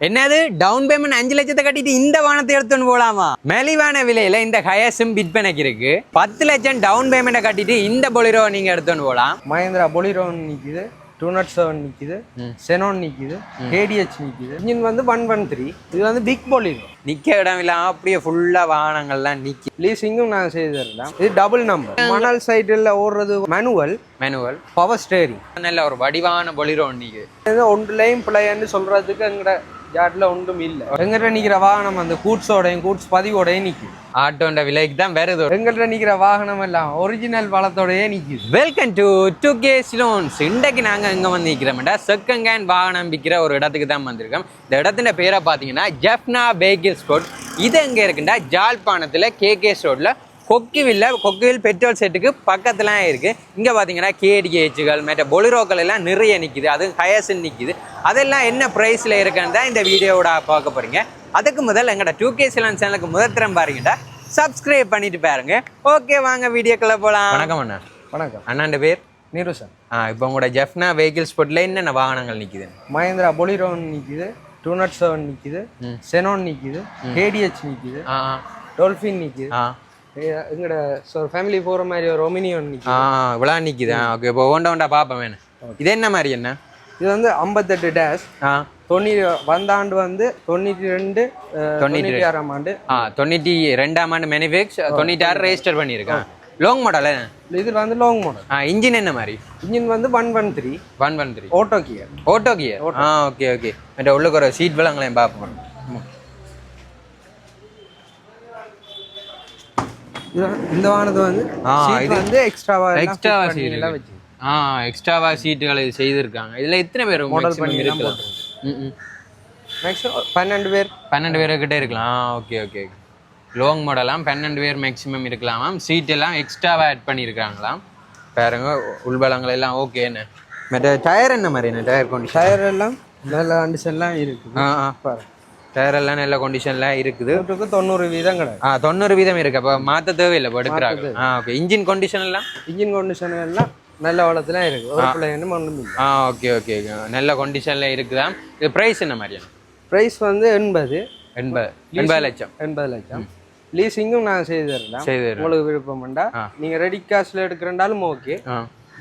என்னது? Down payment அஞ்சு லட்சத்தை கட்டிட்டு இந்த வானத்தை எடுத்துன்னு போலாமா? மலிவான விலையில இந்த ஹயசும் விற்பனைக்கு இருக்கு. பத்து லட்சம் டவுன் பேமெண்ட்டை கட்டிட்டு இந்த பொலிரோ நீங்க எடுத்துன்னு போலாம். மஹேந்திரா பொலிரோன் நிற்கிது டூ நாட் செவன் நிற்கிது செனோன் நிற்கிது கேடிஹெச் நிற்கிது இன்ஜின் வந்து ஒன் ஒன் த்ரீ இது வந்து பிக் பொலிரோ. நிக்க இடம் இல்லாம அப்படியே ஃபுல்லா வாகனங்கள்லாம் நிக்கி. லீசிங்கும் நாங்கள் செய்து தரலாம் இது டபுள் நம்பர் மணல் சைட்டில் ஓடுறது மேனுவல் மேனுவல் பவர் ஸ்டேரிங் நல்ல ஒரு வடிவான பொலிரோ நிக்கு. ஒன்றுலையும் பிள்ளைன்னு சொல்கிறதுக்கு எங்கட ஜாட்டில் ஒன்றும் இல்லை. எங்கிட்ட நிற்கிற வாகனம் அந்த கூட்ஸோடையும் கூட்ஸ் பதிவோடையும் நிற்கிது ஆட்டோன்ற விலைக்கு தான் வருது. எங்கள்கிட்ட நிற்கிற வாகனம் எல்லாம் ஒரிஜினல் வளத்தோடையே நிற்கிது welcome to two K Ceylons இன்றைக்கு நாங்கள் எங்கே வந்து நிற்கிறோம்டா செகண்ட் ஹேண்ட் வாகனம் விற்கிற ஒரு இடத்துக்கு தான் வந்திருக்கோம். இந்த இடத்துல பேரை பார்த்தீங்கன்னா ஜெஃப்னா வெஹிக்கிள் ஸ்போர்ட் இது எங்கே இருக்குண்டா ஜாழ்ப்பாணத்தில் கேகேஸ் ரோட்டில் கொக்கிவில்ல கொக்கிவில் பெட்ரோல் செட்டுக்கு பக்கத்துல இருக்கு. இங்கே பார்த்தீங்கன்னா கேடிஹெச்சுகள் மற்ற பொலிரோக்கள் எல்லாம் நிறைய நிற்கிது அதுவும் ஹயர்ஸ்ன்னு நிற்கிது அதெல்லாம் என்ன ப்ரைஸில் இருக்குன்னு தான் இந்த வீடியோவோட பார்க்க போகிறீங்க அதுக்கு முதல் எங்கள்ட டூ கே சிலன் சேனலுக்கு முதல் தரம் பாருங்கடா. சப்ஸ்கிரைப் பண்ணிட்டு பாருங்க. ஓகே வாங்க வீடியோக்குள்ள போகலாம் வணக்கம் அண்ணா. வணக்கம். அண்ணாண்ட பேர்? நீருசன் ஆ இப்போ உங்களோட ஜெஃப்னா வெஹிக்கிள் ஸ்போர்ட்டில் என்னென்ன வாகனங்கள் நிற்கிது மஹேந்திரா பொலிரோன் நிற்கிது டூ நாட் செவன் நிற்கிது செனோன் நிற்கிது கேடிஹெச் நிற்கிது ஆ டோல்ஃபின் நிற்கிது ஆ. எங்கட ஃபேமிலி போகிற மாதிரி ஒரு ஒமினியன் ஆ விழா நிற்கிது ஆ ஓகே இப்போ ஒண்ட ஒண்டா பார்ப்பேன் வேணும் இது என்ன மாதிரி என்ன? இது வந்து ஐம்பத்தெட்டு டேஷ் ஆ. தொண்ணூறு வந்த ஆண்டு வந்து தொண்ணூற்றி ரெண்டு. தொண்ணூற்றி ஆறாம் ஆண்டு. ஆ தொண்ணூற்றி ரெண்டாம் ஆண்டு மேனுஃபேக்ஸ் தொண்ணூற்றி ரெஜிஸ்டர் பண்ணியிருக்கேன். லாங் மாடல் இது வந்து லாங் மாடல் ஆ இன்ஜின் என்ன மாதிரி? இன்ஜின் வந்து one one three one one three auto gear auto gear ஆ ஓகே ஓகே மற்ற உள்ளுக்கு ஒரு சீட் விலங்களையும் பார்ப்போம். இந்த வாகனத்து வந்து இது வந்து எக்ஸ்ட்ராவா எக்ஸ்ட்ராவா சீட் எல்லாம் வச்சு. ஆ எக்ஸ்ட்ராவா சீட்டுகள் செய்திருக்காங்க. இதுல எத்தனை பேர் maximum பண்ணி இருக்கலாம் மேக்ஸிமம் பன்னெண்டு பேர். பன்னெண்டு பேர்கிட்ட இருக்கலாம். ஓகே ஓகே லாங் மாடலாம் பன்னெண்டு பேர் மேக்ஸிமம் இருக்கலாமாம் சீட் எல்லாம் எக்ஸ்ட்ராவாக ஆட் பண்ணியிருக்காங்களாம் பாருங்க உள்பலங்கள் எல்லாம் ஓகேன்னு மற்ற டயர் என்ன மாதிரி? என்ன டயர் கண்டிஷன் டயர் எல்லாம் நல்ல கண்டிஷன்லாம் இருக்குது ஆ ஆ. பாரு டயர் எல்லாம் நல்ல கண்டிஷன்லாம் இருக்குது. தொண்ணூறு வீதம் கிடையாது ஆ தொண்ணூறு வீதம் இருக்கு. அப்போ மாற்ற தேவையில்லை இப்போ எடுக்கிறாங்க ஆ ஓகே இன்ஜின் கண்டிஷன் எல்லாம்? இன்ஜின் கண்டிஷன் எல்லாம் நல்ல வளத்துல இருக்கு. ஒரு பிள்ளைன்னு ஒன்றும் ஆ ஓகே ஓகே நல்ல கண்டிஷனில் இருக்குதா? இது ப்ரைஸ் என்ன மாதிரியான ப்ரைஸ் வந்து எண்பது. எண்பது. எண்பது லட்சம். எண்பது லட்சம். லீசிங்கும் நான் செய்து தரலாம். உங்களுக்கு விருப்பம்ண்டா நீங்க ரெடி காஸ்ட்ல எடுக்கிறண்டாலும் ஓகே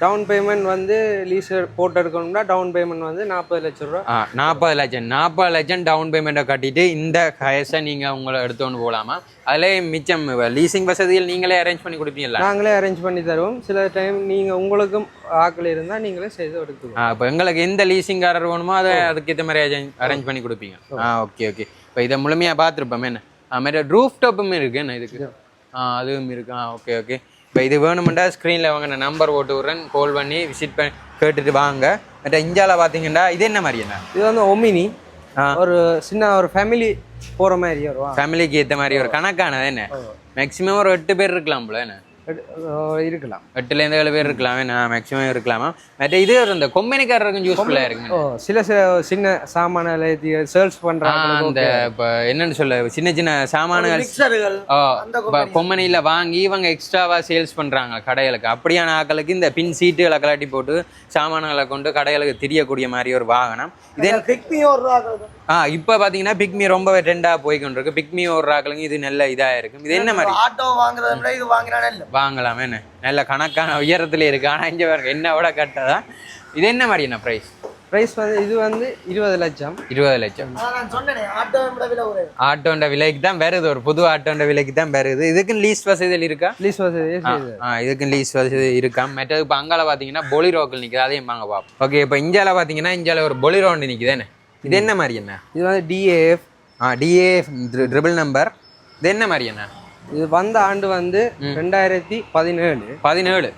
டவுன் பேமெண்ட் வந்து லீஸ் போட்டு எடுக்கணும்னா டவுன் பேமெண்ட் வந்து நாற்பது லட்சம் ரூபா. நாற்பது லட்சம். நாற்பது லட்சம் டவுன் பேமெண்ட்டை கட்டிட்டு இந்த ஹயர்ஸை நீங்கள் உங்களை எடுத்துன்னு போகலாமா? அதிலே மிச்சம் லீசிங் வசதிகள் நீங்களே அரேஞ்ச் பண்ணி கொடுப்பீங்களா நாங்களே அரேஞ்ச் பண்ணி தருவோம். சில டைம் நீங்க உங்களுக்கும் ஆக்கள் இருந்தா நீங்களே செய்து எடுத்துக்கணும் ஆ இப்போ எங்களுக்கு எந்த லீசிங்காரர் வேணுமோ அதை அதுக்கேற்ற மாதிரி அரேஞ்ச் பண்ணி கொடுப்பீங்க. ஆ ஓகே ஓகே இப்போ இதை முழுமையாக பார்த்துருப்போம். என்ன? ஆ மாதிரி ரூஃப் டாப்பும் இருக்கு. என்ன இதுக்கு? ஆ அதுவும் இருக்கு. ஆ ஓகே ஓகே இப்போ இது வேணுமெண்டா ஸ்க்ரீனில் வாங்க. நான் நம்பர் போட்டு விட்றேன். கால் பண்ணி விசிட் பண்ணி கேட்டுட்டு வாங்க. மற்ற இந்தியாவில் பார்த்தீங்கன்னா இது என்ன மாதிரி என்ன? இது வந்து ஒமினி. ஒரு சின்ன ஒரு ஃபேமிலி போற மாதிரி வரும் ஃபேமிலிக்கு ஏற்ற மாதிரி ஒரு கணக்கானது என்ன? மேக்ஸிமம் ஒரு எட்டு பேர் இருக்கலாம் போல என்ன? இருக்கலாம். எட்டுலேருந்து ஏழு பேர் இருக்கலாம் நான் மேக்ஸிமம் இருக்கலாமா. மற்ற இது இந்த கொம்பனிக்காரருக்கும் யூஸ்ஃபுல்லாக இருக்குங்க ஓ சில சில சின்ன சாமான சேல்ஸ் ஆ, பண்றாங்க அந்த இப்போ என்னன்னு சொல்ல சின்ன சின்ன சாமான்கள் ஓ கொம்பனியில். வாங்கி இவங்க எக்ஸ்ட்ராவா சேல்ஸ் பண்றாங்க கடைகளுக்கு. அப்படியான ஆட்களுக்கு இந்த பின் சீட்டுகளை கலாட்டி போட்டு சாமான்களை கொண்டு கடைகளுக்கு திரியக்கூடிய மாதிரி ஒரு வாகனம். இதே ஆ இப்போ பார்த்தீங்கன்னா பிக்மி ரொம்பவே ட்ரெண்டாக போய்கொண்டிருக்கு. பிக்மி ஒரு ஆக்களுங்க இது நல்ல இதாக இருக்கும் இது என்ன மாதிரி? ஆட்டோ வாங்குறத விட இது வாங்கினானே இல்லை. வாங்கலாமே என்ன? நல்ல கணக்கான உயரத்துல இருக்கு. ஆனால் இங்கே பாருங்க என்ன விட கட்டதான் இது என்ன மாதிரி என்ன ப்ரைஸ் பிரைஸ் வந்து இது வந்து இருபது லட்சம். இருபது லட்சம். ஆனா நான் சொன்னேனே ஆட்டோ விட விலை ஒரு ஆட்டோண்ட விலைக்கு தான் வருது. ஒரு புது ஆட்டோண்ட விலைக்கு தான் வருது. இதுக்குன்னு லீஸ் வசதிகள் இருக்கா? லீஸ் ஆ இதுக்கு லீஸ் வசதி இருக்கா? மற்றது இப்போ அங்கால பார்த்தீங்கன்னா பொலிரோக்கள் நிற்குது அதையும் வாங்க பார்ப்போம் ஓகே இப்போ இந்தியாவில் பார்த்தீங்கன்னா இந்தியாவில் ஒரு பொலிரோ ஒன்று நிற்குது இது என்ன மாதிரி என்ன? இது வந்து டிஏஎஃப் ஆ டிஏ ட்ரிபிள் நம்பர் இது என்ன மாதிரி என்ன? இது வந்த ஆண்டு வந்து ரெண்டாயிரத்தி பதினேழு. பதினேழு.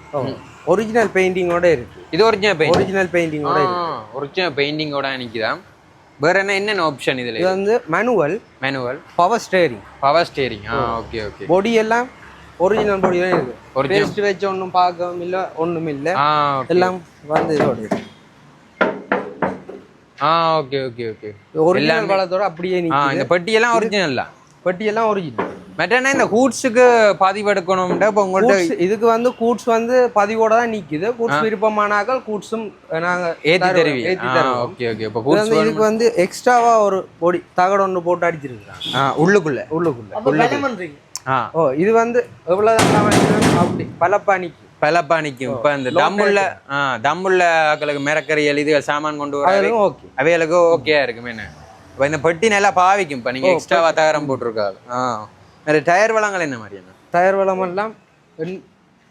ஒரிஜினல் பெயிண்டிங்கோட இருக்கு. இது ஒரிஜினல் பெயிண்ட் ஒரிஜினல் பெயிண்டிங்கோட இருக்கு. ஒரிஜினல் பெயிண்டிங்கோட நிற்குதா வேற என்ன என்னென்ன ஆப்ஷன் இதில் இது வந்து manual manual power steering power steering ஆ ஓகே ஓகே பொடி எல்லாம் ஒரிஜினல் பொடி தான் இருக்கு. பேஸ்ட் வச்சு ஒன்றும் பார்க்கவும் இல்லை ஒன்றும் இல்லை. எல்லாம் வந்து இதோட இருக்கு. ஆ ஓகே ஓகே ஓகே. ஒரிஜினல் பழத்தோட அப்படியே ஆ நிற்குது இந்த பெட்டியெல்லாம் ஒரிஜினல் தான் பெட்டி எல்லாம் ஒரிஜினல் மற்றனா இந்த ஹூட்ஸுக்கு பதிவு எடுக்கணும்டா இப்போ உங்கள்கிட்ட கூட்ஸ் இதுக்கு வந்து கூட்ஸ் வந்து பதிவோட தான் நிக்குது. கூட்ஸ் விருப்பமானாக்கள் கூட்ஸும் நாங்க ஏத்தி தருவி ஏத்தி தருவோம். Okay okay. இப்போ வந்து இதுக்கு வந்து எக்ஸ்ட்ராவா ஒரு பொடி தகடு ஒன்று போட்டு அடிச்சிருக்காங்க ஆ உள்ளுக்குள்ள. உள்ளுக்குள்ள. ஆ. ஓ இது வந்து வாங்கினாலும் அப்படி பலப்பா நிக்கும் பலப்பா நிக்கும் இப்போ இந்த தம்முள்ள தம்முள்ள ஆக்களுக்கு மிரக்கறியல் இது சாமான் கொண்டு வர ஓகே அவைகளுக்கு ஓகேயா இருக்குமே என்ன? இப்போ இந்த பெட்டி நல்லா பாவிக்கும். இப்போ நீங்கள் எக்ஸ்ட்ராவா தகரம் போட்டிருக்காங்க ஆ. வேற டயர் வளங்கள் என்ன மாதிரி என்ன? டயர் வளம் எல்லாம் எண்-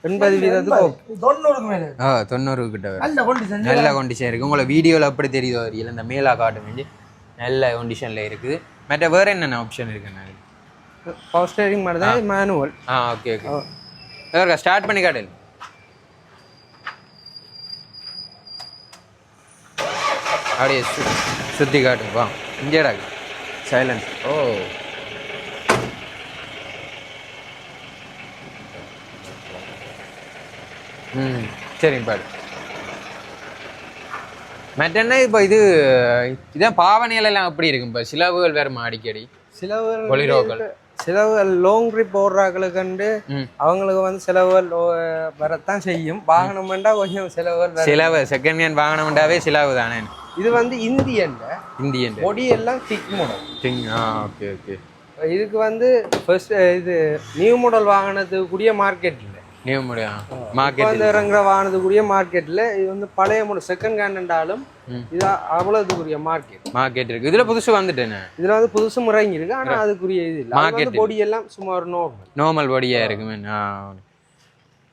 எண்பது வீதத்துக்கு தொண்ணூறுக்கு ஆ தொண்ணூறு கிட்ட வரும். நல்ல கொண்டு நல்ல கண்டிஷன் இருக்குது உங்களை வீடியோவில் எப்படி தெரியுதோ தெரியல. இந்த மேலா காட்டு வேண்டி நல்ல கண்டிஷனில் இருக்குது மற்ற வேற என்னென்ன ஆப்ஷன் இருக்குண்ணா பவர் ஸ்டேரிங் மாதிரி தான் மேனுவல் ஆ ஓகே ஓகே ஸ்டார்ட் பண்ணி காட்டு. அப்படியே சு சுற்றி காட்டுங்க வா. இங்கேடா சைலன்ஸ் ஓ. ம் சரிங்க பாடு மற்றன்னா இப்போ இது இதான் பாவனையில எல்லாம் எப்படி இருக்கும் இப்போ? சிலவுகள் வேறு அடிக்கடி சிலவுகள் பொலிரோக்கள் சிலவுகள் லாங் ட்ரிப் ம். அவங்களுக்கு வந்து செலவுகள் லோ- வரத்தான் செய்யும். வாகனம் வேண்டா கொஞ்சம் வரும். சிலவு செகண்ட் ஹேண்ட் வாங்கினோம்டாவே சிலவு தானே? இது வந்து இந்தியன்ல இந்தியன் பொடி எல்லாம் திக் மாடல் திங் ஆ ஓகே ஓகே இதுக்கு வந்து ஃபர்ஸ்ட் இது நியூ மாடல் வாகனத்துக்கு கூடிய மார்க்கெட் இல்லை நியூ இப்போ மார்க்கெட் இறங்குற வாகனத்துக்குரிய மார்க்கெட்ல இது வந்து பழைய மாடல் செகண்ட் ஹேண்ட்ன்றாலும் இது அவ்வளவுக்குரிய மார்க்கெட் மார்க்கெட் இருக்கு. இதுல புதுசு வந்துட்டேனே? இதுல வந்து புதுசு முறைங்க இருக்கு ஆனா அதுக்குரிய இது இல்லை. மார்க்கெட் பொடி எல்லாம் சுமார் நார்மல் நார்மல் பாடியா இருக்குமே.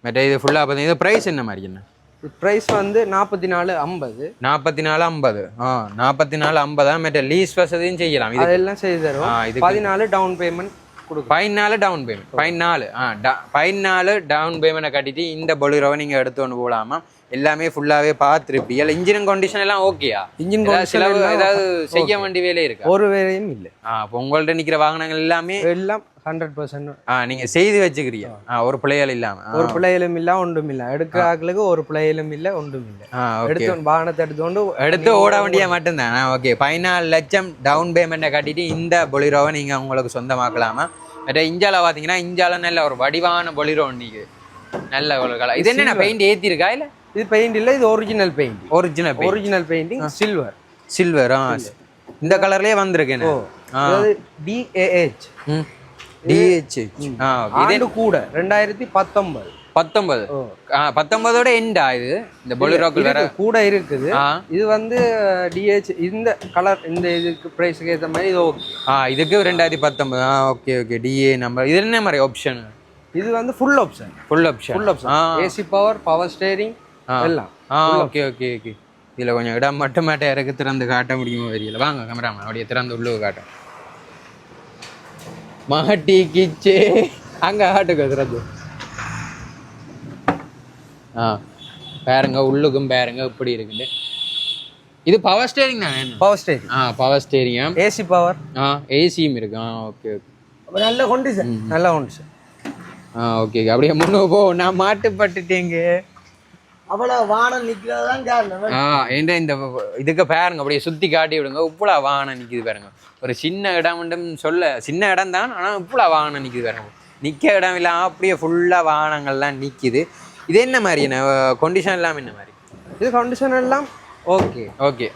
மற்ற இது ஃபுல்லாக பார்த்தீங்கன்னா இது ப்ரைஸ் என்ன மாதிரி என்ன? ப்ரைஸ் வந்து நாற்பத்தி நாலு ஐம்பது. நாற்பத்தி நாலு ஐம்பது. ஆ நாற்பத்தி நாலு ஐம்பதா? மற்ற லீஸ் வசதியும் செய்யலாம். இது அதெல்லாம் செய்து ஆ, தருவோம் இதுக்கு- பதினாலு டவுன் பேமெண்ட் கொடுக்கும் பதினாலு டவுன் பேமெண்ட் பதினாலு. ஆ பதினாலு டவுன் பேமெண்ட்டை கட்டிட்டு இந்த பொலிரோவை நீங்கள் எடுத்து கொண்டு போகலாமா? எல்லாமே ஃபுல்லாகவே பார்த்துருப்பீங்க இன்ஜின் கண்டிஷன் எல்லாம் ஓகேயா இன்ஜின் சிலவு ஏதாவது செய்ய வேண்டிய வேலை இருக்கா? ஒரு வேலையும் இல்லை. இப்போ உங்கள்ட்ட நிற்கிற வாகனங்கள் எல்லாமே எல்லாம் ஹண்ட்ரட் பர்சன்ட் ஆ நீங்க செய்து வச்சுக்கிறீங்க. ஆ. ஒரு பிள்ளைகள் இல்லாம. ஒரு பிள்ளைகளும் இல்ல ஒன்றும் இல்ல. எடுக்கிற ஆட்களுக்கு ஒரு பிள்ளைகளும் இல்ல ஒன்றும் இல்ல. எடுத்து வாகனத்தை எடுத்துக்கொண்டு எடுத்து ஓட வேண்டிய மட்டும்தான்? ஓகே பதினாலு லட்சம் டவுன் பேமெண்ட்டை கட்டிட்டு இந்த பொலிரோவை நீங்க உங்களுக்கு சொந்தமாக்கலாமா? மற்ற இஞ்சால பாத்தீங்கன்னா இஞ்சால நல்ல ஒரு வடிவான பொலிரோ நீங்க நல்ல ஒரு கலர். இது என்ன பெயிண்ட் ஏத்திருக்கா இல்ல? இது பெயிண்ட் இல்ல இது original paint original original painting silver silver ஆ. இந்த கலர்லயே வந்திருக்கேன் அதாவது டிஏஹெச் டிஹெச் ஆ இது கூட ரெண்டாயிரத்தி பத்தொன்பது. பத்தொன்பது. பத்தொன்பதோட எண்டா இது? இந்த பொலிரோக்கள் வேற கூட இருக்குது. இது வந்து டிஹெச் இந்த கலர் இந்த இதுக்கு பிரைஸுக்கு ஏற்ற மாதிரி இது ஓகே ஆ இதுக்கு ரெண்டாயிரத்தி பத்தொன்பது. ஆ ஓகே ஓகே. டிஏ நம்பர் இது என்ன மாதிரி ஆப்ஷன் இது வந்து full option full option full option AC power power steering எல்லாம். ஆ ஓகே ஓகே ஓகே. இதில் கொஞ்சம் இடம் மட்டும் மாட்டேன் இறக்கு திறந்து காட்ட முடியுமோ தெரியல. வாங்க கேமராமேன் அப்படியே திறந்து உள்ளே காட்டும். மாட்டி கிச்சே. அங்கே காட்டுங்க திறந்து. ஆ பாருங்க உள்ளுக்கும் பாருங்க இப்படி இருக்குது. இது பவர் ஸ்டேரிங் தானே? பவர் ஸ்டேரிங் ஆ பவர் ஸ்டேரிங் ஏசி பவர் ஆ ஏசியும் இருக்கு. ஆ ஓகே ஓகே. அப்ப நல்ல கொண்டு சார் நல்லா உண்டு சார் ஆ ஓகே அப்படியே முன்னே போ. நான் மாட்டுப்பட்டுட்டேங்க. அவ்வளவு வானம் நிக்கிறது தான் காரணம். ஆ ஏன்டா இந்த இதுக்கு பாருங்க அப்படியே சுத்தி காட்டி விடுங்க. உப்புலா வாகனம் நிக்குது பாருங்க. ஒரு சின்ன இடம் சொல்ல சின்ன இடம் தான் ஆனா உப்புலா வாகனம் நிக்குது பாருங்க. நிக்க இடம் இல்லாம அப்படியே ஃபுல்லா வாகனங்கள்லாம் நிக்குது. இது என்ன மாதிரி என்ன? கொண்டிஷன் எல்லாம் என்ன மாதிரி? இது கண்டிஷன் எல்லாம் ஓகே ஓகே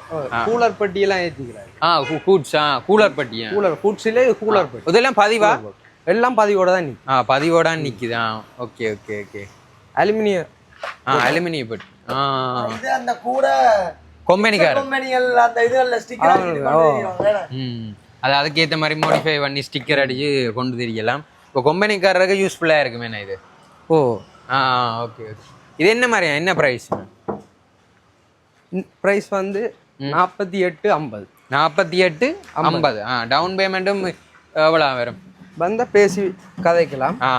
கூலர் பெட்டி எல்லாம் ஏத்திக்கிறாரு. ஆ கூட்ஸ் ஆ கூலர் பட்டியா கூலர் இது கூலர் பெட்டி. இதெல்லாம் பதிவா? எல்லாம் பதிவோட தான் நிற்கும் ஆ பதிவோட நிக்குது? ஆ ஓகே ஓகே ஓகே அலுமினியம் ஆ அலுமினியம் பட்டி ஆ. இது அந்த கூட கொம்பனிக்கார கம்பெனிகள் அந்த இதுல ஸ்டிக்கர் ம். அது அதுக்கேற்ற மாதிரி மாடிஃபை பண்ணி ஸ்டிக்கர் அடிச்சு கொண்டு தெரியலாம். இப்போ கொம்பனிக்காரருக்கு யூஸ்ஃபுல்லாக இருக்குமே இது? ஓ. ஆ ஓகே ஓகே. இது என்ன மாதிரியா? என்ன ப்ரைஸ் ப்ரைஸ் வந்து நாற்பத்தி எட்டு ஐம்பது. நாற்பத்தி எட்டு ஐம்பது. ஆ டவுன் பேமெண்ட்டும் எவ்வளோ வரும்? வந்தா பேசி கதைக்கலாம். ஆ.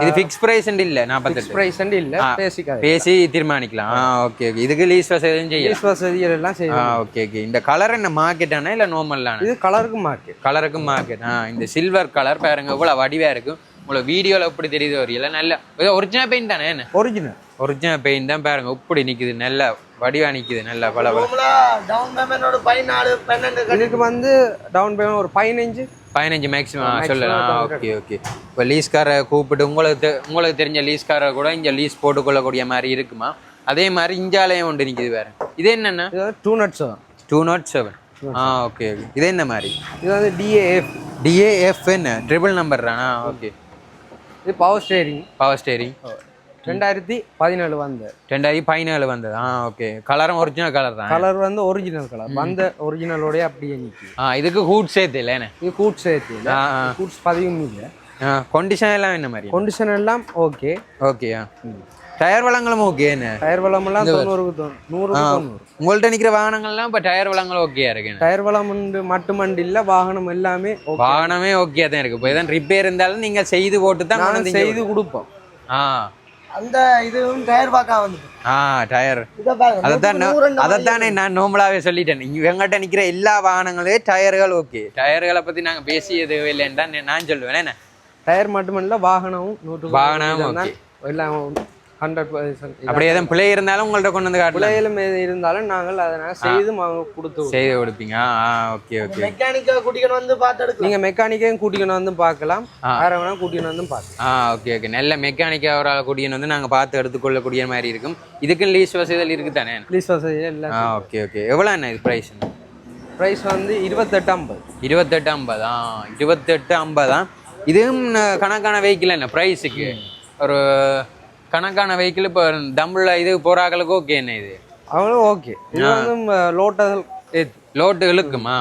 இது ஃபிக்ஸ் ப்ரைஸ் இல்லை நாற்பத்தெட்டு ப்ரைஸ் இல்ல பேசி கதை பேசி தீர்மானிக்கலாம். ஓகே ஓகே இதுக்கு லீஸ் வசதியும் செய்யலாம். லீஸ் வசதிகள் எல்லாம் ஆ செய்யும் ஓகே ஓகே இந்த கலர் என்ன மார்க்கெட்டானா இல்லை நார்மல்லான இது கலருக்கு மார்க்கெட் கலருக்கும் மார்க்கெட் ஆ இந்த சில்வர் கலர் பாருங்க இவ்வளோ வடிவாக இருக்கும் உங்களுக்கு வீடியோவில் எப்படி தெரியுது வரையில நல்ல ஒரிஜினல் பெயிண்ட் தானே என்ன? ஒரிஜினல் ஒரிஜினல் பெயிண்ட் தான் பாருங்க இப்படி நிக்குது நல்ல வடிவா நிக்குது நல்ல பல பல டவுன் பேமெண்டோட பதினாலு பன்னெண்டு இதுக்கு வந்து டவுன் பேமெண்ட் ஒரு பதினஞ்சு பதினஞ்சு மேக்ஸிமம் சொல்லலாம் ஓகே ஓகே இப்போ லீஸ்காரை கூப்பிட்டு உங்களுக்கு உங்களுக்கு தெரிஞ்ச லீஸ்காரை கூட இங்கே லீஸ் போட்டுக்கொள்ளக்கூடிய மாதிரி இருக்குமா? அதே மாதிரி இஞ்சாலயம் ஒன்று நிற்கிது வேறு. இது என்னென்ன? Two nought seven two nought seven ஆ ஓகே ஓகே இது என்ன மாதிரி? இது வந்து டிஏஎஃப் என்ன? ட்ரிபிள் நம்பர் தானா? ஓகே இது பவர் ஸ்டேரிங் பவர் ஸ்டேரிங் ரெண்டாயிரத்தி பதினேழு வந்த ரெண்டாயிரத்தி பதினேழு வந்தது. ஆ ஓகே கலரும் ஒரிஜினல் கலர் தான். கலர் வந்து ஒரிஜினல் கலர் வந்த ஒரிஜினலோடய அப்படியே நிற்கி ஆ இதுக்கு ஹூட் சேர்த்து இல்லை என்ன? இது கூட்ஸ் சேர்த்து கூட்ஸ் பதிவும் இல்லை. கொண்டிஷன் எல்லாம் என்ன மாதிரி? கொண்டிஷன் எல்லாம் ஓகே ஓகே டயர் வளங்களும் ஓகே டயர் வளமெல்லாம் தொண்ணூறுக்கு தொண்ணூறு உங்கள்ட்ட நிக்கிற வாகனங்கள்லாம் இப்போ டயர் வளங்கள் ஓகேயா இருக்கு டயர் வளம் மட்டுமண்டு இல்லை வாகனம் எல்லாமே. வாகனமே ஓகே தான் இருக்கு. இப்போ ரிப்பேர் இருந்தாலும் நீங்க செய்து போட்டு தான் செய்து கொடுப்போம். ஆ. அந்த இதுவும் டயர் பார்க்க வந்துட்டு ஆ டயர். அதைத்தான் அதைத்தானே நான் நோம்பலாவே சொல்லிட்டேன். இவங்ககிட்ட நிக்கிற எல்லா வாகனங்களே டயர்கள் ஓகே. டயர்களை பத்தி நாங்க பேசியது இல்லைன்னு தான் நான் சொல்லுவேன். என்ன? டயர் மட்டுமல்ல வாகனமும் நூற்று வாகனமும். எல்லாம் ஹண்ட்ரட் பர்சன்ட் அப்படி எதுவும் பிழை இருந்தாலும் உங்கள்ட்ட கொண்டு வந்து காட்டலாம். பிள்ளைகளும் இருந்தாலும் நாங்கள் அதனால செய்து கொடுத்து. செய்து கொடுப்பீங்க. Okay okay. மெக்கானிக்கா குட்டிக்கணும் வந்து பார்த்து எடுக்கலாம் நீங்க மெக்கானிக்கையும் கூட்டிக்கணும் வந்து பார்க்கலாம். வேற வேணா கூட்டிக்கணும் வந்து பார்க்கலாம். ஆ ஓகே ஓகே. நல்ல மெக்கானிக்காக ஒரு ஆள் கூட்டின்னு வந்து நாங்கள் பார்த்து எடுத்துக்கொள்ளக்கூடிய மாதிரி இருக்கும். இதுக்கு லீஸ் வசதிகள் இருக்குது தானே ப்ளீஸ் வசதி எல்லாம் ஆ ஓகே ஓகே. எவ்வளோ என்ன இது ப்ரைஸ் ப்ரைஸ் வந்து இருபத்தெட்டு ஐம்பது. இருபத்தெட்டு ஐம்பதா? இருபத்தெட்டு ஐம்பதா? இதுவும் கணக்கான வெஹிக்கிள் என்ன? ப்ரைஸுக்கு ஒரு கணக்கான வெஹிக்கிள் இப்போ தம்பில் இது போகிறாக்களுக்கு ஓகே என்ன இது? அவங்களும் ஓகே இது வந்து லோட்டல் ஏத்து லோட்டு இழுக்குமா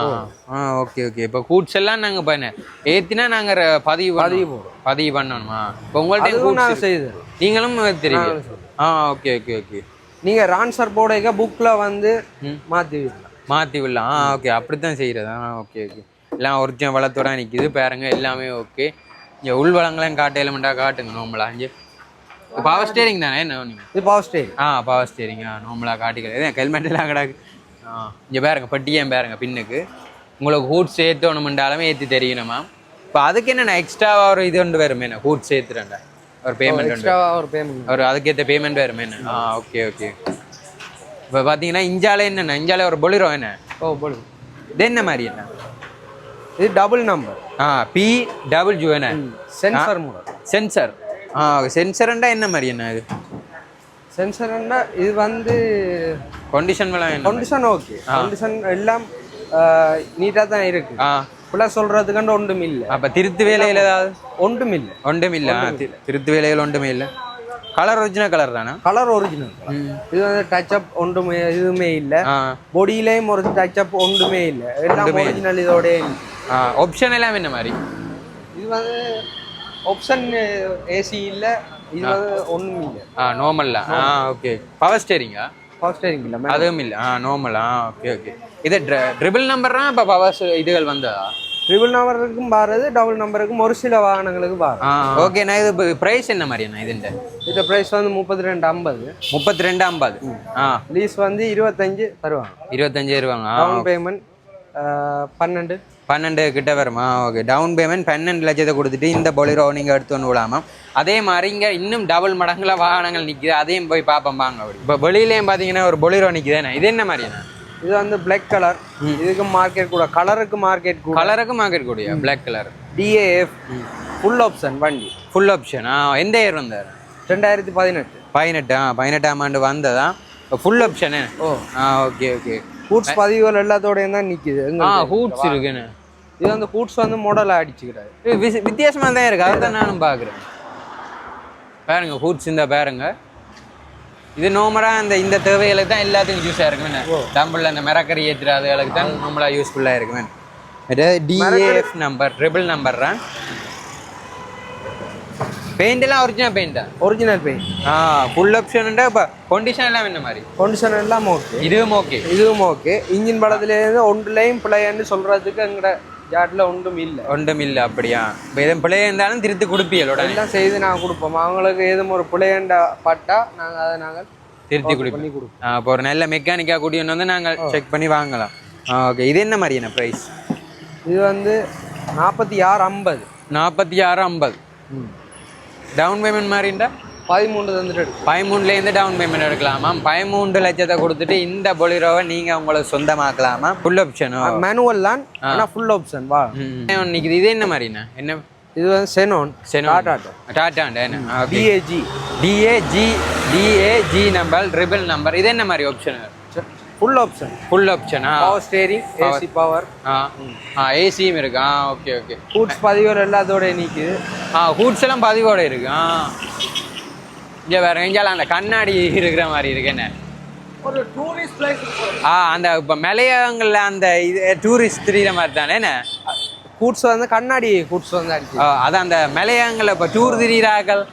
ஆ ஓகே ஓகே இப்போ கூட்ஸ் எல்லாம் நாங்கள் பண்ண ஏற்றினா நாங்கள் பதிவு பதிவு போடுறோம் பதிவு பண்ணணுமா இப்போ உங்கள்ட்ட அதுவும் நாங்கள் செய்து நீங்களும் தெரியும் ஆ ஓகே ஓகே ஓகே நீங்க ரான்சர் போடைக்க புக்ல வந்து மாத்தி விடலாம். மாற்றி விடலாம். ஆ ஓகே அப்படி தான் செய்கிறதா ஓகே ஓகே எல்லாம் ஒரிஜினல் வளத்தோட நிற்கிது பாருங்க எல்லாமே ஓகே இங்கே உள் வளங்களையும் காட்டு எலிமெண்ட்டாக காட்டுங்க நோம்பலா அஞ்சு பவர் ஸ்டேரிங் தானே? என்ன இது பவர் ஸ்டேரி ஆ பவர் ஸ்டேரிங் ஆ நோம்பலா காட்டிக்கிறது ஹெல்மெட் எல்லாம் கிடாக்கு ஆ இங்கே பாருங்க பட்டியம் பாருங்க பின்னுக்கு. உங்களுக்கு ஹூட் சேர்த்தோணுமெண்டாலுமே ஏற்றி தெரியணுமா இப்போ அதுக்கு என்னென்ன எக்ஸ்ட்ராவாக ஒரு இது ஒன்று வருமே என்ன? ஹூட் சேர்த்துறேன்டா. ஒரு பேமெண்ட் உண்டு எக்ஸ்ட்ராவா ஒரு பேமெண்ட் ஒரு அதுக்கேற்ற பேமெண்ட் வருமே என்ன? ஆ ஓகே ஓகே இப்போ பார்த்தீங்கன்னா இஞ்சாலே என்னென்ன? இஞ்சாலே ஒரு பொலிரோ என்ன? ஓ போடு இது என்ன மாதிரி என்ன? இது டபுள் நம்பர் ஆ பி டபுள் ஜூ என்ன சென்சார் மூலம். சென்சர் ஆ சென்சர்ண்டா என்ன மாதிரி என்ன இது? சென்சார்னா இது வந்து கொண்டிஷன் கண்டிஷன் ஓகே கண்டிஷன் எல்லாம் நீட்டாக தான் இருக்கு. ஆ. ஃபுல்லாக சொல்றதுக்காண்டு ஒன்றும் இல்லை. அப்போ திருத்து வேலையில் ஏதாவது? ஒன்றும் இல்லை. ஒன்றும் இல்லை. திருத்து வேலையில் ஒன்றுமே இல்லை. கலர் ஒரிஜினல் கலர் தானே? கலர் ஒரிஜினல் இது வந்து டச் அப் ஒன்றுமே எதுவுமே இல்லை. பொடியிலையும் ஒரு டச் அப் ஒன்றுமே இல்லை. எல்லாம் ஒரிஜினல் இதோட ஆப்ஷன் எல்லாம் என்ன மாதிரி? இது வந்து ஆப்ஷன் ஏசி இல்லை இது வந்து ஒன்றும் இல்லை. ஆ நார்மல்ல ஆ ஓகே பவர் ஸ்டேரிங்கா பவர் ஸ்டேரிங் இல்லை அதுவும் இல்லை. ஆ நார்மல் ஆ ஓகே ஓகே இது ட்ரிபிள் நம்பர்னா இப்போ பவர் இதுகள் வந்ததா? ட்ரிபிள் நம்பருக்கும் பாருது டபுள் நம்பருக்கும் ஒரு சில வாகனங்களுக்கு பாரு ஆ ஓகே நான் இது ப்ரைஸ் என்ன மாதிரி என்ன இதுண்ட இந்த ப்ரைஸ் வந்து முப்பத்தி ரெண்டு ஐம்பது. முப்பத்தி ரெண்டு ஐம்பது ஆ. லீஸ் வந்து இருபத்தஞ்சு தருவாங்க. இருபத்தஞ்சு ஆ டவுன் பேமெண்ட் பன்னெண்டு. பன்னெண்டு கிட்ட வருமா. ஓகே டவுன் பேமெண்ட் பன்னெண்டு லட்சத்தை கொடுத்துட்டு இந்த பொலிரோ நீங்கள் எடுத்து வந்து விடாம அதே மாதிரி இங்கே இன்னும் டபுள் மடங்குல வாகனங்கள் நிற்கிது அதையும் போய் பார்ப்போம். வாங்க அப்படி. இப்போ வெளியிலையும் பார்த்தீங்கன்னா ஒரு பொலிரோ நிற்குதுண்ணே இது என்ன மாதிரிண்ணா இது வந்து பிளாக் கலர் இதுக்கு மார்க்கெட் கூட. கலருக்கு மார்க்கெட் கூட. கலருக்கு மார்க்கெட் கூடிய? Black colour TAF full option வண்டி. ஃபுல் ஆப்ஷன் ஆ எந்த இயர் வந்தார்? ரெண்டாயிரத்தி பதினெட்டு. பதினெட்டு. ஆ பதினெட்டாம் ஆண்டு வந்ததா? ஃபுல் ஆப்ஷனு ஓ. ஆ ஓகே ஓகே கூட்ஸ் பதிவுகள் எல்லாத்தோடையும் தான் நிற்கிது ஹூட்ஸ் இருக்குன்னு இது வந்து கூட்ஸ் வந்து மாடல் அடிச்சுக்கிறாரு. இது விசி- வித்தியாசமா தான் இருக்கு. அதை தான் நானும் பார்க்குறேன் பாருங்க ஹூட்ஸ் இந்த பாருங்க. இது நோமராக இந்த இந்த தேவைகளுக்கு தான் எல்லாத்துக்கும் யூஸாக இருக்குமே டம்பிள் அந்த மிரக்கறி ஏற்றுறதுகளுக்கு தான் நார்மலாக யூஸ்ஃபுல்லாக இருக்குமே TAF number triple number paint எல்லாம் ஒரிஜினல் பெயிண்டா ஒரிஜினல் பெயிண்ட் ஆ ஃபுல் ஆப்ஷன்டா இப்போ கொண்டிஷன் எல்லாம் என்ன மாதிரி? கண்டிஷன் எல்லாம் ஓகே இதுவும் ஓகே இதுவும் ஓகே இன்ஜின் படத்துலேருந்து ஒன்றுலையும் பிள்ளைன்னு சொல்கிறதுக்கு எங்கட ஜாட்டில் ஒன்றும் இல்லை. ஒன்றும் இல்லை அப்படியா? இப்போ எதுவும் பிள்ளை இருந்தாலும் திருத்தி கொடுப்பீங்களோட? எல்லாம் செய்து நாங்கள் கொடுப்போம். அவங்களுக்கு ஏதும் ஒரு பிள்ளையண்டா பட்டா நாங்கள் அதை நாங்கள் திருத்தி கொடுப்போம். இப்போ ஒரு நல்ல மெக்கானிக்காக கூட்டிட்டு வந்து நாங்கள் செக் பண்ணி வாங்கலாம். ஓகே இது என்ன மாதிரியான ப்ரைஸ் இது வந்து நாற்பத்தி ஆறு ஐம்பது. நாற்பத்தி ஆறு ஐம்பது. டவுன் பேமெண்ட் மாதிரிண்டா பதிமூன்று எடுக்கும் பதிமூணுலேருந்து டவுன் பேமெண்ட் எடுக்கலாமா? பதிமூன்று லட்சத்தை கொடுத்துட்டு இந்த பொலிரோவை நீங்கள் உங்களுக்கு சொந்தமாக்கலாமா? ஃபுல் ஆப்ஷனும் மேனுவல் தான். ஆனால் ஃபுல் ஆப்ஷன் வா. நிற்கிது இது என்ன மாதிரிண்ணா? என்ன? இது வந்து செனோன் டாடா டாட்டாண்ட என்ன? TAG TAG TAG number triple number இது என்ன மாதிரி ஆப்ஷன் ஃபுல் ஆப்ஷன் ஃபுல் ஆப்ஷனா பவர் ஸ்டேரிங் ஏசி பவர் ஆ. ஏசியும் இருக்கு? ஆ ஓகே ஓகே ஃபுட்ஸ் பதிவர் எல்லாத்தோட நிற்கிது ஆ ஹூட்ஸ் எல்லாம் பதிவோட இருக்கு. ஆ. இங்கே வேற எங்கேயாலும் அந்த கண்ணாடி இருக்கிற மாதிரி இருக்கு என்ன? ஒரு டூரிஸ்ட் பிளேஸ் ஆ அந்த இப்போ மலையகங்களில் அந்த இது டூரிஸ்ட் தெரியுற மாதிரி தானே என்ன? ஃபுட்ஸ் வந்து கண்ணாடி ஃபுட்ஸ் வந்து அதான் அந்த மலையகங்களில் இப்போ டூர் திரியிறாக்கள்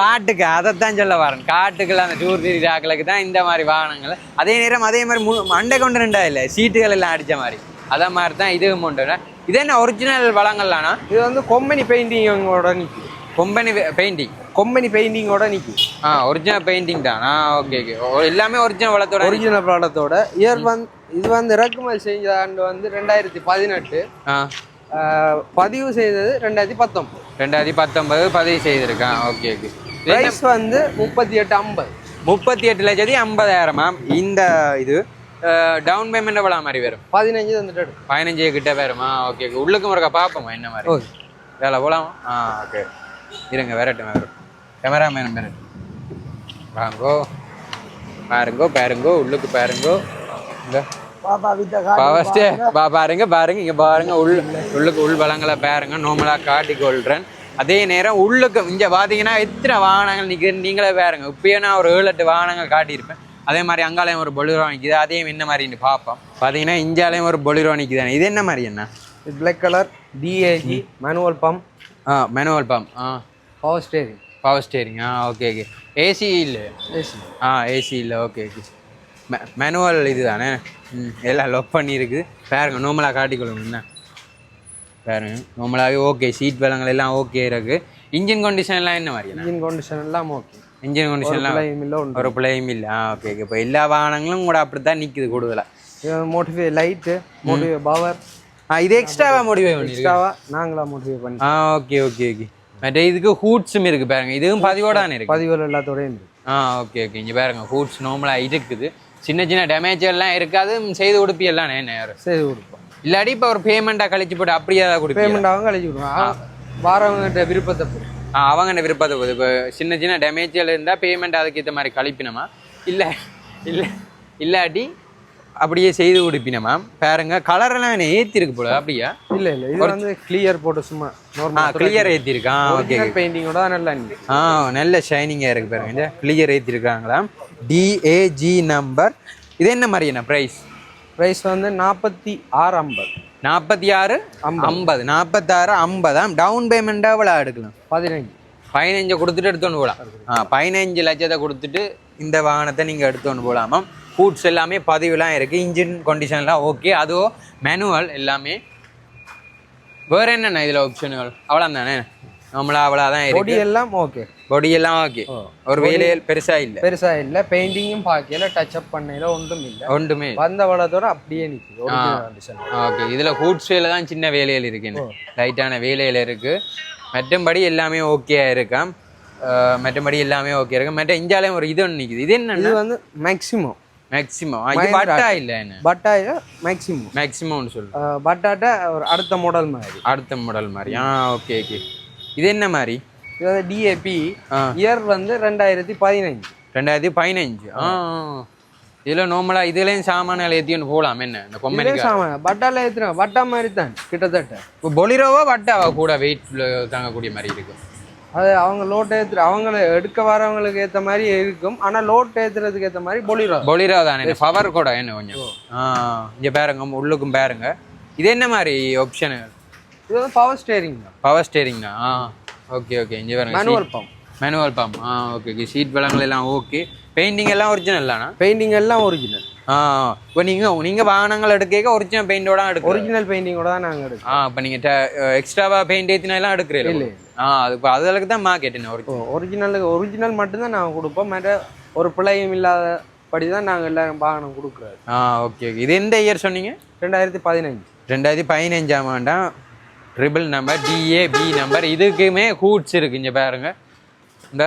காட்டுக்கு அதைத்தான் சொல்ல வரேன். காட்டுக்குள்ள அந்த டூர் திரியிறாக்களுக்கு தான் இந்த மாதிரி வாகனங்கள். அதே நேரம் அதே மாதிரி மண்டை கொண்டு ரெண்டா இல்லை சீட்டுகள் எல்லாம் அடிச்ச மாதிரி. அதே மாதிரி தான் இதுவும் உண்டு. இது என்ன ஒரிஜினல் வளங்கள்லானா? இது வந்து கொம்பனி பெயிண்டிங்கோட நிற்கிது கொம்பனி பெயிண்டிங் கொம்பனி பெயிண்டிங்கோட நிற்கிது ஆ ஒரிஜினல் பெயிண்டிங் தான்? ஆ ஓகே. ஓகே எல்லாமே ஒரிஜினல் வளத்தோட ஒரிஜினல் ப்ராடக்டோட இயர் வந்து இது வந்து இறக்குமதி செஞ்ச ஆண்டு வந்து ரெண்டாயிரத்தி பதினெட்டு. பதிவு செய்தது ரெண்டாயிரத்தி பத்தொன்பது ரெண்டாயிரத்தி பத்தொன்பது பதிவு செய்திருக்கான் ஓகே ஓகே. ப்ரைஸ் வந்து முப்பத்தி எட்டு ஐம்பது. முப்பத்தி எட்டு லட்சத்தி ஐம்பதாயிரமா இந்த இது டவுன் பேமெண்ட் எவ்வளோ மாதிரி வரும்? பதினஞ்சு தந்துட்டு பதினஞ்சு கிட்ட வருமா? ஓகே ஓகே உள்ளுக்கு முறைக்க பார்ப்போமா என்ன மாதிரி? ஓகே வேலை போகலாமா ஆ ஓகே இருங்க விரட்டும் வரும் கேமராமேன் விரட்டும் வாங்கோ. பாருங்கோ பாருங்கோ. உள்ளுக்கு பாருங்கோ. ஃபர்ஸ்ட்டு பா பாருங்க பாருங்க இங்க பாருங்க. உள் உள்ளுக்கு உள் வளங்களை பாருங்க. நார்மலாக காட்டி கொள்றேன். அதே நேரம் உள்ளுக்கு இங்க பாத்தீங்கன்னா எத்தனை வாகனங்கள் நிற்குது நீங்களே பாருங்க. இப்பயே நான் ஒரு ஏழு எட்டு வாகனங்கள் காட்டியிருப்பேன். அதே மாதிரி அங்காலையும் ஒரு பொலிரோ நிற்குது அதையும் என்ன மாதிரின்னு பார்ப்போம். பார்த்தீங்கன்னா இந்தியாலையும் ஒரு பொலிரோ நிற்குது இது என்ன மாதிரி என்ன? இது black colour TAG manual pump ஆ மேனுவல் பம்ப் ஆ. பவர் ஸ்டேரிங் பவர் ஸ்டேரிங் ஆ ஓகே ஓகே ஏசி இல்லை? ஏசி ஆ ஏசி இல்லை. ஓகே ஓகே மேனுவல் இது தானே ம் எல்லாம் லொக் பண்ணியிருக்கு. பாருங்க நார்மலாக காட்டிக்கொள்ளுங்க. என்ன? பாருங்க நார்மலாகவே ஓகே சீட் பலங்கள் எல்லாம் ஓகே இருக்கு. இன்ஜின் கண்டிஷன் எல்லாம் என்ன மாதிரி இன்ஜின் கண்டிஷன் எல்லாம் ஓகே இன்ஜின் கண்டிஷன்லாம் ஒரு பிள்ளையும் இல்லை ஆ ஓகே ஓகே இப்போ எல்லா வாகனங்களும் கூட அப்படி தான் நிற்குது கூடுதலாக மோட்டிவே லைட்டு மோட்டிவே பவர் ஆ இது எக்ஸ்ட்ராவாக மோடிஃபை பண்ணிருக்கு எக்ஸ்ட்ராவா நாங்களா மோட்டிவே பண்ணி ஆ ஓகே ஓகே ஓகே மற்ற இதுக்கு ஹூட்ஸும் இருக்கு பாருங்க. இதுவும் பதிவோட தானே இருக்கு. பதிவுகள் எல்லாத்தோடையும் இருக்கு. ஆ ஓகே ஓகே இங்கே பாருங்க ஹூட்ஸ் நார்மலாக இருக்குது. சின்ன சின்ன டேமேஜ் எல்லாம் இருக்காது. செய்து கொடுப்பி எல்லாம் நேரம் சரி கொடுப்போம். இல்லாட்டி இப்போ ஒரு பேமெண்ட்டாக கழிச்சு போட்டு அப்படியே தான் கொடுப்பீங்க பேமெண்ட் அவங்க கழிச்சு விடுவோம் வாரவங்கிட்ட விருப்பத்தை அவங்க விருப்பத்தை போகுது? இப்போ சின்ன சின்ன டேமேஜில் இருந்தால் பேமெண்ட் அதுக்கேற்ற மாதிரி கழிப்பினமா? இல்லை இல்லை இல்லாட்டி அப்படியே செய்து கொடுப்பினமா? பாருங்க கலர் எல்லாம் என்ன ஏற்றிருக்கு போல அப்படியா? இல்ல இல்ல இது வந்து கிளியர் போட்டு சும்மா நார்மல் கிளியர் ஏற்றிருக்கான் ஓகே பெயிண்டிங்கோட நல்லா ஆ நல்ல ஷைனிங்காக இருக்கு பாருங்க கிளியர் ஏற்றிருக்காங்களாம் டிஏஜி நம்பர் இது என்ன மாதிரி என்ன ப்ரைஸ் ப்ரைஸ் வந்து நாற்பத்தி ஆறு ஐம்பது. நாற்பத்தி ஆறு ஐம்பது. நாற்பத்தாறு ஐம்பதாம் டவுன் பேமெண்ட்டாக எவ்வளோ எடுக்கலாம். பதினஞ்சு. பதினஞ்சு கொடுத்துட்டு எடுத்துன்னு போகலாம். ஆ பதினஞ்சு லட்சத்தை கொடுத்துட்டு இந்த வாகனத்தை நீங்கள் எடுத்துன்னு போகலாமா ஃபுட்ஸ் எல்லாமே பதிவுலாம் இருக்குது இன்ஜின் கண்டிஷன்லாம் ஓகே அதுவும் மேனுவல் எல்லாமே. வேறு என்னென்ன இதில் ஆப்ஷனுகள் அவ்வளோ தானே நம்மளா அவ்வளோ தான் இருக்கு எல்லாம் ஓகே பொடி எல்லாம் ஓகே ஒரு வேலையில் பெருசாக இல்லை. பெருசா இல்ல. பெயிண்டிங்கும் பார்க்கல டச் அப் பண்ணல ஒன்றும் இல்ல. ஒன்றுமே வந்த வளத்தோட அப்படியே நிக்குது. ஓகே இதில் ஹூட்ஸ் வேலை தான் சின்ன வேலையில் இருக்குன்னு லைட்டான வேலையில் இருக்குது மற்றபடி எல்லாமே ஓகே இருக்காம் அஹ் மற்றபடி எல்லாமே ஓகே இருக்கு. மற்ற இந்தியாலையும் ஒரு இது ஒன்று நிற்குது இது இது என்ன வந்து மேக்ஸிமம் மேக்ஸிமம் இது பட்டா இல்லை என்ன? பட்டாய மேக்ஸிமம் மேக்ஸிமம்னு சொல்லு பட்டாட்ட ஒரு அடுத்த மாடல் மாதிரி. அடுத்த மாடல் மாதிரி. ஆ ஓகே ஓகே இது என்ன மாதிரி? இது வந்து டிஏபி இயர் வந்து ரெண்டாயிரத்தி பதினஞ்சு. ரெண்டாயிரத்தி பதினஞ்சு. ஆ இதில் நார்மலாக இதுலேயும் சாமான்கள் ஏற்றின்னு போகலாம் என்ன? இந்த கொம்பனிக்கு சாமான். பட்டால ஏத்துறேன் பட்டா மாதிரி தான் கிட்டத்தட்ட. இப்போ பொலிரோவா பட்டாவா கூட வெயிட் தாங்கக்கூடிய மாதிரி இருக்கு? அது அவங்க லோட் ஏத்துற அவங்கள எடுக்க வரவங்களுக்கு ஏத்த மாதிரி இருக்கும். ஆனா லோட் ஏத்துறதுக்கு ஏத்த மாதிரி பொலிரோ. பொலிரோ தானே. பவர் கூட என்ன கொஞ்சம்? இங்கே பாருங்க உள்ளுக்கும் பாருங்க. இது என்ன மாதிரி ஆப்ஷனு இது வந்து பவர் ஸ்டேரிங் தான். பவர் ஸ்டேரிங்னா ஆ. ஓகே ஓகே இங்கே பாருங்க மேனுவல் பம்ப் மேனுவல் பம்ப் ஆ ஓகே ஓகே சீட் பலங்கள் எல்லாம் ஓகே பெயிண்டிங் எல்லாம் ஒரிஜினல் தானா? பெயிண்டிங் எல்லாம் ஒரிஜினல் ஆ இப்போ நீங்கள் நீங்கள் வாகனங்கள் எடுக்க ஒரிஜினல் பெயிண்டோட எடுக்க ஒரிஜினல் பெயிண்டிங்கோட தான் நாங்க எடுக்கோம் ஆ இப்போ நீங்கள் எக்ஸ்ட்ராவாக பெயிண்ட் எல்லாம் எடுக்கிறீங்க இல்லை. ஆ அது இப்போ அதுக்கு தான் மார்க்கெட் என்ன ஒரிஜினல் ஒரிஜினலுக்கு ஒரிஜினல் மட்டும்தான் நாங்கள் கொடுப்போம். மற்ற ஒரு பிழையும் இல்லாதபடி தான் நாங்கள் எல்லாரும் வாகனம் கொடுக்குறது. ஆ ஓகே ஓகே இது எந்த இயர் சொன்னீங்க? ரெண்டாயிரத்தி பதினஞ்சு. ரெண்டாயிரத்தி பதினஞ்சாம் ஆண்டாம் ட்ரிபிள் நம்பர் டிஏபி நம்பர் இதுக்குமே ஹூட்ஸ் இருக்கு இங்கே பாருங்க. இந்த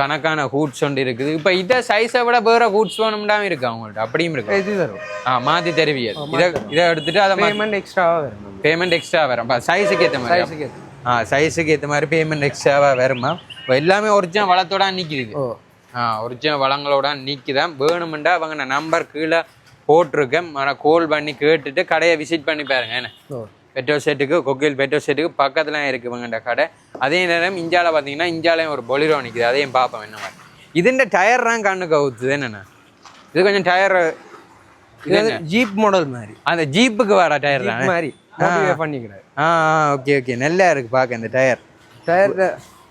கணக்கான ஹூட்ஸ் ஒன்று இருக்குது. இப்போ இதை சைஸை விட வேற ஹூட்ஸ் வேணும்டாம இருக்கு அவங்கள்ட்ட. அப்படியும் இருக்கு. இது தரும் ஆ மாற்றி தருவியல். இதை இதை எடுத்துட்டு அதை பேமெண்ட் எக்ஸ்ட்ராவாக வரும். பேமெண்ட் எக்ஸ்ட்ரா வரும். சைஸுக்கு ஏற்ற மாதிரி. சைஸுக்கு ஆ சைஸுக்கு ஏற்ற மாதிரி பேமெண்ட் எக்ஸ்ட்ராவாக வருமா இப்போ எல்லாமே ஒரிஜினல் வளத்தோட நிற்கிது ஆ ஒரிஜினல் வளங்களோட நிற்கிதான் வேணுமெண்டா அவங்க நம்பர் கீழே போட்டிருக்கேன். ஆனால் கால் பண்ணி கேட்டுட்டு கடையை விசிட் பண்ணி பாருங்க என்ன? பெட்ரோல் செட்டுக்கு கொக்கையில் பெட்ரோல் செட்டுக்கு பக்கத்துல இருக்கு இவங்கள்ட்ட கடை. அதே நேரம் இஞ்சால பார்த்தீங்கன்னா இஞ்சாலையும் ஒரு பொலிரோ நிற்குது அதையும் பார்ப்போம் என்ன மாதிரி. இதுன்ற டயர்லாம் கண்ணுக்கு அவுத்துது என்னென்ன? இது கொஞ்சம் டயர் ஜீப் மாடல் மாதிரி. அந்த ஜீப்புக்கு வர டயர் தான்? மாதிரி. மோட்டிவேட் பண்ணிக்கிறாரு. ஆ ஓகே ஓகே நல்லா இருக்கு பார்க்க இந்த டயர் டயர்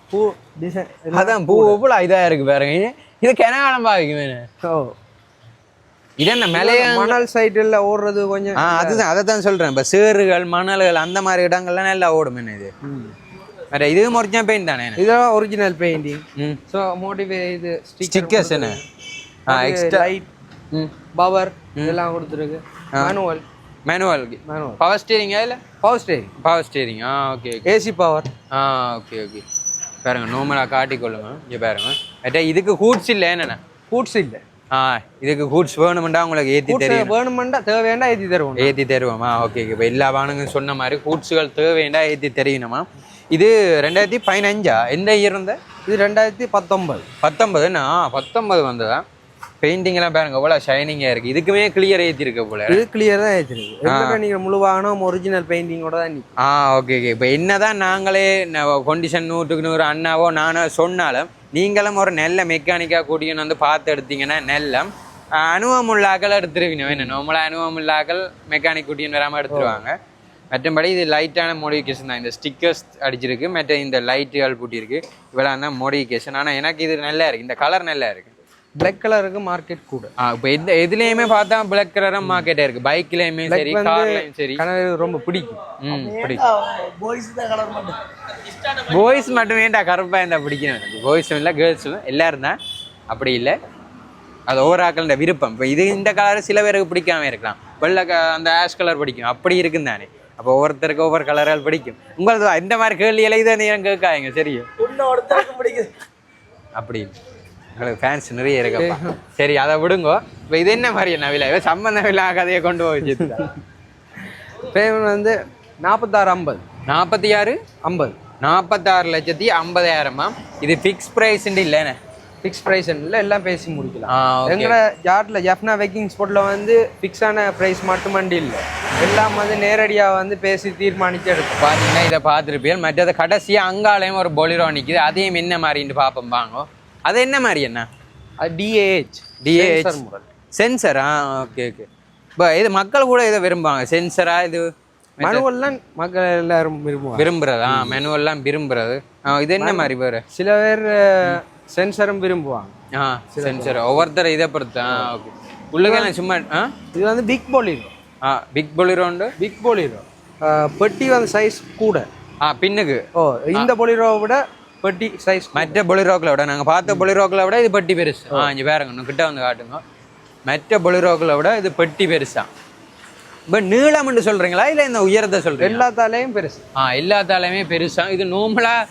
பூ டிசைன் அதான் பூ பூல இதாக இருக்கு பாருங்க. இது கெனகாலம் பாவிக்கும் ஓ. என்ன மேலேயே மணல் சைட்டில் ஓடுறது கொஞ்சம் ஆ அதுதான் அதை தான் சொல்கிறேன் இப்போ சேறுகள் மணல்கள் அந்த மாதிரி இடங்கள்லாம் நல்லா ஓடும் என்ன இது? வேற இது ஒரிஜினல் பெயிண்ட் தானே இதெல்லாம் ஒரிஜினல் பெயிண்டிங் ஸோ மோட்டிவே இது ஸ்டிக்கர்ஸ் என்ன? ஆ எக்ஸ்ட்ரா லைட் பவர் இதெல்லாம் கொடுத்துருக்கு. மேனுவல் மேனுவல் மேனுவல் பவர் ஸ்டீரிங்கா இல்லை? பவர் ஸ்டேரிங் பவர் ஸ்டீரிங் ஆ ஓகே ஓகே ஏசி பவர் ஆ ஓகே ஓகே பாருங்க நோமலாக காட்டிக்கொள்ளுங்க. இங்கே பாருங்க. ஏட்டா இதுக்கு ஹூட்ஸ் இல்லை என்னென்ன? கூட்ஸ் இல்லை. இதுக்கு ஹூட்ஸ் வேணுமெண்டா உங்களுக்கு ஏற்றி கூட்ஸ் தெரியும் வேணுமெண்டா தேவையாண்டா ஏற்றி தருவோம். ஏற்றி தருவோமா? ஓகே இப்போ எல்லா வாகனங்களும் சொன்ன மாதிரி ஹூட்ஸுகள் தேவைண்டா ஏற்றி தெரியணுமா இது ரெண்டாயிரத்தி பதினஞ்சா? எந்த இயர் இருந்த இது ரெண்டாயிரத்தி பத்தொன்பது. பத்தொன்பதுண்ணா பத்தொன்பது வந்ததா? பெயிண்டிங் எல்லாம் பாருங்க எவ்வளோ ஷைனிங்காக இருக்கு. இதுக்குமே கிளியர் ஏற்றிருக்க போல. இது கிளியர் தான் ஏற்றிருக்கு நீங்கள் முழு வாகனம் ஒரிஜினல் பெயிண்டிங்கோட தான் ஆ ஓகே ஓகே இப்போ என்னதான் நாங்களே கொண்டிஷன் நூற்றுக்கு நூறு அண்ணாவோ நானோ சொன்னாலும் நீங்களும் ஒரு நல்ல மெக்கானிக்காக கூட்டின்னு வந்து பார்த்து எடுத்தீங்கன்னா நெல்லம் அனுபவம் உள்ளாக்கள் எடுத்துருவீங்க. வேணும். நம்மள அனுபவம் உள்ளாக்கள் மெக்கானிக் கூட்டின்னு வராமல் எடுத்துருவாங்க. மற்றபடி இது லைட்டான மோடிஃபிகேஷன் தான். இந்த ஸ்டிக்கர்ஸ் அடிச்சிருக்கு. மற்ற இந்த லைட்டுகள் பூட்டியிருக்கு. இவ்வளோ தான் மோடிஃபிகேஷன் ஆனால் எனக்கு இது நல்லா இருக்கு. இந்த கலர் நல்லா இருக்கு. பிளாக் கலருக்கு மார்க்கெட் கூட. இப்போ எந்த எதுலேயுமே பார்த்தா பிளாக் கலராக மார்க்கெட்டே இருக்கு. பைக்லேயுமே சரி கார்லையும் சரி. கனவு ரொம்ப பிடிக்கும். ம் பிடிக்கும். பாய்ஸ் கலர் மட்டும்? ஏன்டா கருப்பாக இருந்தால் பிடிக்கும் எனக்கு பாய்ஸும் இல்லை கேர்ள்ஸும் எல்லாரும் தான் அப்படி இல்லை. அது ஒவ்வொரு ஆக்களோட விருப்பம். இப்போ இது இந்த கலர் சில பேருக்கு பிடிக்காம இருக்கலாம். வெள்ளை க அந்த ஆஷ் கலர் பிடிக்கும். அப்படி இருக்கும் தானே. அப்போ ஒவ்வொருத்தருக்கு ஒவ்வொரு கலர்கள் பிடிக்கும். உங்களுக்கு இந்த மாதிரி கேள்விகளை இதை நீங்கள் கேட்காதீங்க சரியா? பொண்ணு ஒருத்தருக்கு பிடிக்குது. அப்படி இல்லை. உங்களுக்கு ஃபேன்ஸ் நிறைய இருக்கப்பா. சரி அதை விடுங்கோ. இப்போ இது என்ன மாதிரி என்ன விலை? சம்பந்தம் இல்லாத கதையை கொண்டு போய் பேமெண்ட் வந்து நாற்பத்தாறு ஐம்பது. நாற்பத்தி ஆறு ஐம்பது. நாற்பத்தாறு லட்சத்தி ஐம்பதாயிரமா இது ஃபிக்ஸ் ப்ரைஸ்ன்ட்டு இல்லைண்ணே ஃபிக்ஸ் ப்ரைஸ் இல்லை எல்லாம் பேசி முடிக்கலாம். எங்களோட யார்ட்ல ஜப்னா வெக்கிங் ஸ்பாட்ல வந்து ஃபிக்ஸான ப்ரைஸ் மட்டுமண்டி இல்லை. எல்லாம் வந்து நேரடியாக வந்து பேசி தீர்மானிச்சு எடுக்கும் பார்த்தீங்கன்னா இதை பார்த்துருப்பீங்க மற்றது கடைசியாக அங்காலையும் ஒரு பொலிரோ நிற்கிது அதையும் என்ன மாதிரின்ட்டு பார்ப்போம். வாங்க. அது என்ன மாதிரி என்ன? அது டிஏஹெச் டிஏஹெச் மாடல் சென்சரா ஓகே ஓகே இப்போ இது மக்கள் கூட இதை விரும்புவாங்க. சென்சரா இது? மனுவல்லாம் மக்கள் எல்லாரும் விரும்புவாங்க. விரும்புறதா? மெனுவெல்லாம் விரும்புறது. இது என்ன மாதிரி வேறு? சில பேர் சென்சரும் விரும்புவாங்க. ஆ சென்சர் ஒவ்வொருத்தர் இதை பொறுத்து. ஓகே உள்ளுக்கெல்லாம் சும்மா ஆ? இது வந்து பிக் பொலிரோ ஆ பிக் பொலிரோ உண்டு? பிக் பொலிரோ பெட்டி வந்து சைஸ் கூட. ஆ பின்னுக்கு. ஓ இந்த பொலிரோவை விட பெட்டி சைஸ் மற்ற பொலிரோக்களை விட நாங்கள் பார்த்த பொலிரோக்களை விட இது பெட்டி பெருசு. ஆ. இங்கே பாருங்க இன்னும் கிட்ட வந்து காட்டுங்க. மற்ற பொலிரோக்களை விட இது பெட்டி பெருசா. இப்போ நீளம்னு சொல்கிறீங்களா இல்லை இந்த உயரத்தை சொல்கிறீங்களா எல்லாத்தாலையும் பெருசு. ஆ எல்லாத்தாலையுமே பெருசா. இது நார்மலாக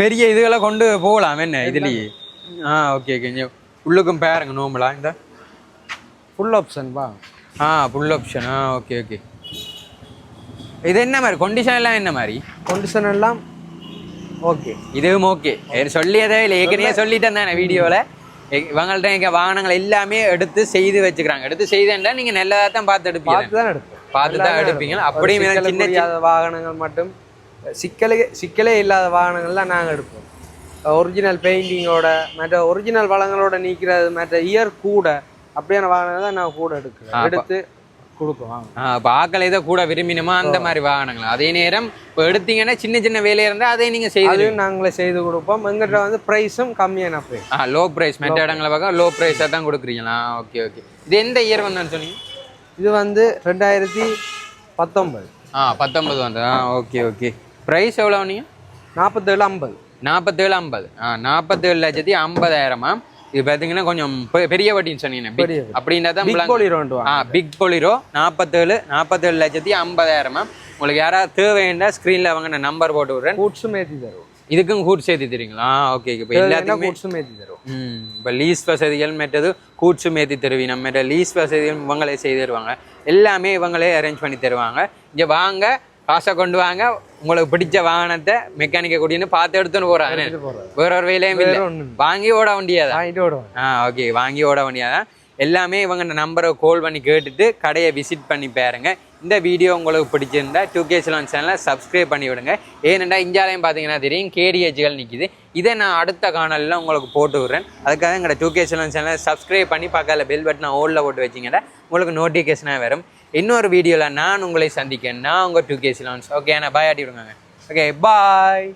பெரிய இதுகளை கொண்டு போகலாம் என்ன இதுலேயே? ஆ ஓகே ஓகே இங்க உள்ளுக்கும் பாருங்க நார்மலா இந்த ஃபுல் ஆப்ஷன் வா? ஆ ஃபுல் ஆப்ஷன் ஆ ஓகே ஓகே இது என்ன மாதிரி? கொண்டிஷன் எல்லாம் என்ன மாதிரி? கண்டிஷன் எல்லாம் ஓகே. இதுவும் ஓகே. சொல்லியதே இல்லை. ஏற்கனவே சொல்லிட்டேன் தானே வீடியோவில் இவங்கள்ட்ட எங்கள் வாகனங்கள் எல்லாமே எடுத்து செய்து வச்சுக்கிறாங்க. எடுத்து செய்தேன்டா நீங்கள் நல்லதாக தான் பார்த்து எடுப்பீங்க. பார்த்து தான் எடுப்போம் பார்த்து தான் எடுப்பீங்க. சிக்கல் சின்ன வாகனங்கள் மட்டும் சிக்கலே சிக்கலே இல்லாத வாகனங்கள்லாம் நாங்கள் எடுப்போம். ஒரிஜினல் பெயிண்டிங்கோட மற்ற ஒரிஜினல் வளங்களோட நீக்கிறது மற்ற இயர் கூட அப்படியான வாகனங்கள் தான் நான் கூட எடுக்கிறேன். எடுத்து ஆ, இப்போ ஆக்கள் இதை கூட விரும்பினோமா அந்த மாதிரி வாகனங்கள். அதே நேரம் இப்போ எடுத்தீங்கன்னா சின்ன சின்ன வேலையாக இருந்தால் அதை நீங்கள் செய்து நாங்களே செய்து கொடுப்போம். எங்கிட்ட வந்து ப்ரைஸும் கம்மியான ப்ரைஸ் ஆ லோ ப்ரைஸ் மற்ற இடங்களை பார்க்க லோ ப்ரைஸாக தான் கொடுக்குறீங்களா? ஓகே ஓகே இது எந்த இயர் வந்தான்னு சொன்னீங்க? இது வந்து ரெண்டாயிரத்தி பத்தொன்பது. ஆ பத்தொன்பது வந்து ஆ ஓகே ஓகே ப்ரைஸ் எவ்வளோ நீங்கள் நாற்பத்தேழு ஐம்பது. நாற்பத்தேழு ஐம்பது. ஆ நாற்பத்தேழு லட்சத்தி ஐம்பதாயிரமா இது பார்த்தீங்கன்னா கொஞ்சம் பெரிய வட்டின்னு சொன்னீங்க. அப்படின்னா தான் பிக். போலிரோண்டு ஆ பிக் பொலிரோ நாற்பத்தேழு நாற்பத்தேழு லட்சத்தி ஐம்பதாயிரமா உங்களுக்கு யாராவது தேவைன்னா ஸ்க்ரீனில் அவங்க நான் நம்பர் போட்டு விட்றேன். பூட்ஸும் ஏற்றி தருவோம். இதுக்கும் கூட் சேர்த்து தருவீங்களா? ஓகே இப்போ எல்லாத்துக்குமே கூட்ஸும் ஏற்றி தரும் ம் இப்போ லீஸ் வசதிகள் மற்றது கூட்ஸு மேத்தி தருவீங்க. மற்ற லீஸ் வசதிகள் இவங்களே செய்து தருவாங்க. எல்லாமே இவங்களே அரேஞ்ச் பண்ணி தருவாங்க. இங்கே வாங்க காசை கொண்டு வாங்க உங்களுக்கு பிடிச்ச வாகனத்தை மெக்கானிக்கை கூட்டின்னு பார்த்து எடுத்துன்னு போகிறாங்க போறது. வேற ஒரு வேலையும் இல்லை. வாங்கி ஓட வேண்டியதா? வாங்கிட்டு விடுவோம் ஆ ஓகே வாங்கி ஓட வேண்டியதான் எல்லாமே இவங்க நம்பரை கால் பண்ணி கேட்டுட்டு கடையை விசிட் பண்ணி பாருங்க. இந்த வீடியோ உங்களுக்கு பிடிச்சிருந்தா டூ கே சிலோன் சேனலை சப்ஸ்கிரைப் பண்ணி விடுங்க. ஏனெண்டா இந்தியாலையும் பார்த்தீங்கன்னா தெரியும் கேடிஹெச்கள் நிற்கிது இதை நான் அடுத்த காணொலியில் உங்களுக்கு போட்டு விடுறேன். அதுக்காக எங்களோட டூ கே சிலோன் சேனலை சப்ஸ்கிரைப் பண்ணி பக்கத்தில் பெல் பட்டனை ஓலில் போட்டு வச்சிங்கன்னா உங்களுக்கு நோட்டிஃபிகேஷனாக வரும். இன்னொரு வீடியோவில் நான் உங்களை சந்திக்கிறேன். நான் உங்கள் டூ கே சிலோன்ஸ் ஓகே நான் பாய் ஆட்டி விடுங்க. Okay bye